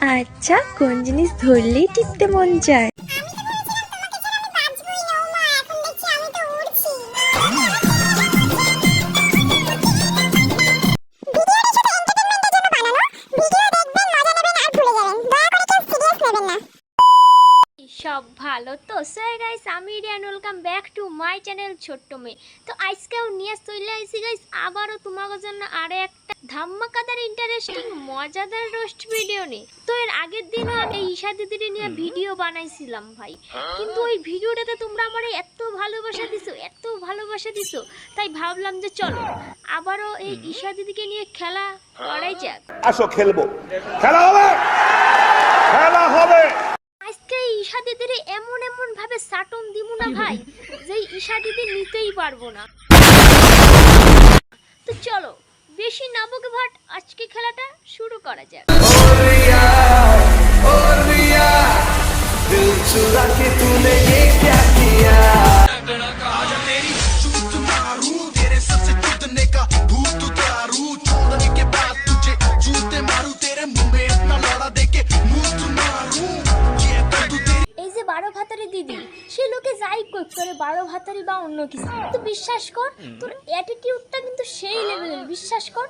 আচ্ছা কোন জিনিস ধরলেই টিপতে মন চায় ভালো। তো সো গাইস আমি Riyan welcome back to my channel ছোট্ট মেয়ে। তো আজকেও নিয়ে চলে আসি গাইস আবারও তোমাদের জন্য আরে একটা ধাম্মাকাদার ইন্টারেস্টিং মজাদার রোস্ট ভিডিও নিয়ে। তো এর আগের দিনও আমি ঈশা দিদির নিয়ে ভিডিও বানাইছিলাম ভাই। কিন্তু ওই ভিডিওটাতে তোমরা আমার এত ভালোবাসা দিছো এত ভালোবাসা দিছো তাই ভাবলাম যে চলো আবারও এই ঈশা দিদিকে নিয়ে খেলা করাই যাক। আসো খেলব। খেলা হবে! খেলা হবে আজকে এই ঈশা দিদির এমন এমন সাটন দিমু না ভাই? যে ঈশা দিদি নিতেই পারব না। তো চলো বেশি নাবক ভাট আজকে খেলাটা শুরু করা যাক। এই তোরে বারো ভাতারি বা অন্য কিছু। কিন্তু বিশ্বাস কর তোর অ্যাটিটিউডটা কিন্তু সেই লেভেলের বিশ্বাস কর।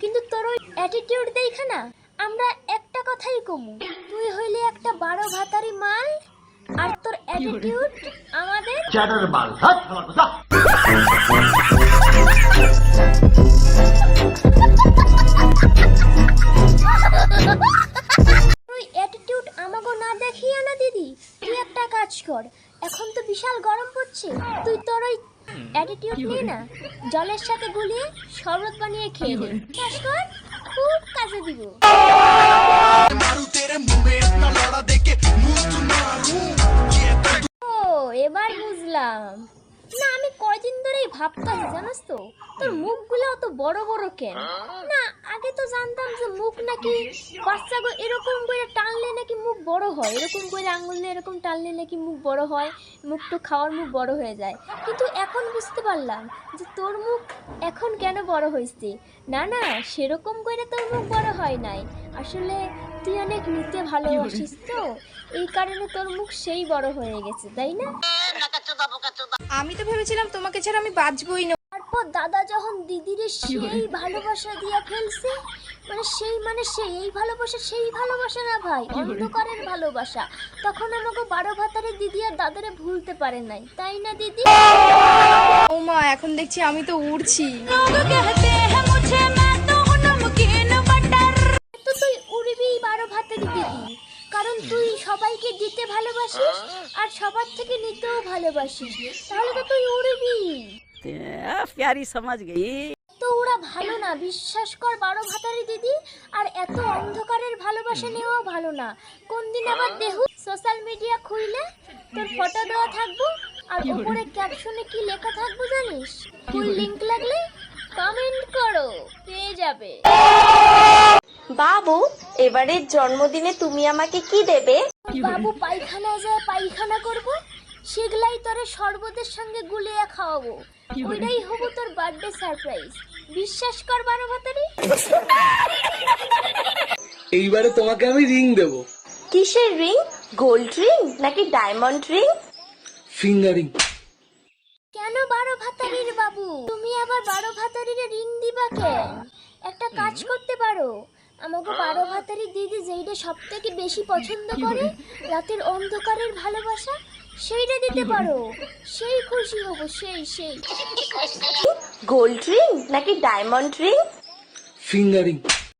কিন্তু তোর ওই অ্যাটিটিউড দেখা না আমরা একটা কথাই কমু। তুই হইলে একটা বারো ভাতারি মাল আর তোর অ্যাটিটিউড আমাদের চ্যাটার মাল কর এখন তো বিশাল গরম পড়ছে। তুই তোর ওই অ্যাটিটিউড নিয়ে না। জলের সাথে গুলিয়ে শরবত বানিয়ে খেয়ে নে। কর খুব কাজে দিব। ও, এবার বুঝলাম। না আমি কয়দিন ধরেই ভাবতাম জানিস তো তোর মুখগুলো অত বড় বড় কেন না আগে তো জানতাম যে মুখ নাকি বাচ্চাগো এরকম করে টানলে নাকি মুখ বড় হয় এরকম করে দিয়ে এরকম টানলে নাকি মুখ বড় হয় মুখটা খাওয়ার মুখ বড় হয়ে যায় কিন্তু এখন বুঝতে পারলাম যে তোর মুখ এখন কেন বড় হয়েছে না না সেরকম করে তোর মুখ বড় হয় নাই আসলে তুই অনেক নিতে ভালোবাসিস তো এই কারণে তোর মুখ সেই বড় হয়ে গেছে তাই না আমি তো ভেবেছিলাম তোমাকে ছাড়া আমি বাঁচবই না। তারপর দাদা যখন দিদির সেই ভালোবাসা দিয়ে ফেলছে মানে সেই মানে সেই এই ভালোবাসা সেই ভালোবাসা না ভাই অন্ধকারের ভালোবাসা। তখন আমাকে বারো ভাতারে দিদি আর দাদারে ভুলতে পারে নাই তাই না দিদি? ও মা এখন দেখছি আমি তো উড়ছি। কারণ তুই সবাইকে দিতে ভালোবাসিস আর সবার থেকে নিতেও ভালোবাসিস। তাহলে তো তুই উড়বি। প্যারি সমাজ গেই তো ওরা ভালো না বিশ্বাস কর বারো ভাতারি দিদি আর এত অন্ধকারের ভালোবাসা নেওয়াও ভালো না। কোন দিন আবার দেহু সোশ্যাল মিডিয়া খুইলে তোর ফটো দেওয়া থাকব আর উপরে ক্যাপশনে কি লেখা থাকব জানিস? কোন লিংক লাগলে কমেন্ট করো পেয়ে যাবে। বাবু এবারের জন্মদিনে তুমি আমাকে কি দেবে? বাবু পায়খানা যায় পায়খানা করব সেগুলাই তোরে শরবতের সঙ্গে গুলিয়ে খাওয়াবো। ওইটাই হব তোর বার্থডে সারপ্রাইজ বিশ্বাস কর বারো ভাতারি এইবারে তোমাকে আমি রিং দেব। কিসের রিং গোল্ড রিং নাকি ডায়মন্ড রিং ফিঙ্গারিং কেন বারো ভাতারির বাবু? তুমি আবার বারো ভাতারির রিং দিবা কেন? একটা কাজ করতে পারো। আমাকে বারো ভাতারি দিদি যেইটা সব থেকে বেশি পছন্দ করে রাতের অন্ধকারের ভালোবাসা সেইটা দিতে পারো। সেই খুশি হব সেই সেই। গোল্ড রিং নাকি ডায়মন্ড রিং ফিঙ্গারিং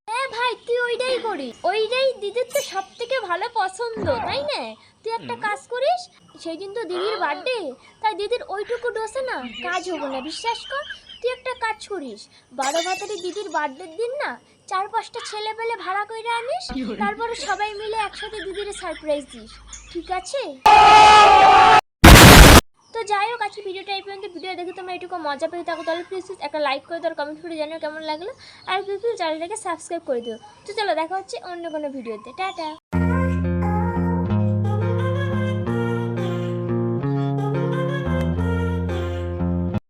হ্যাঁ ভাই তুই ওইটাই করি। ওইটাই দিদির তো সব থেকে ভালো পছন্দ তাই না? তুই একটা কাজ করিস সেই দিন তো দিদির বার্থডে তাই দিদির ওইটুকু ডোসে না কাজ হব না বিশ্বাস কর। তুই একটা কাজ করিস বারো ভাতারি দিদির বার্থডের দিন না চার পাঁচটা ছেলে পেলে ভাড়া করে আনিস তারপরে সবাই মিলে একসাথে দিদির সারপ্রাইজ দিস ঠিক আছে? তো যাই হোক আজকে ভিডিওটা এই পর্যন্ত ভিডিও দেখে তোমরা এটুকু মজা পেয়ে থাকো তাহলে প্লিজ একটা লাইক করে দাও কমেন্ট করে জানিও কেমন লাগল আর প্লিজ চ্যানেলটাকে সাবস্ক্রাইব করে দিও। তো চলো দেখা হচ্ছে অন্য কোনো ভিডিওতে টাটা!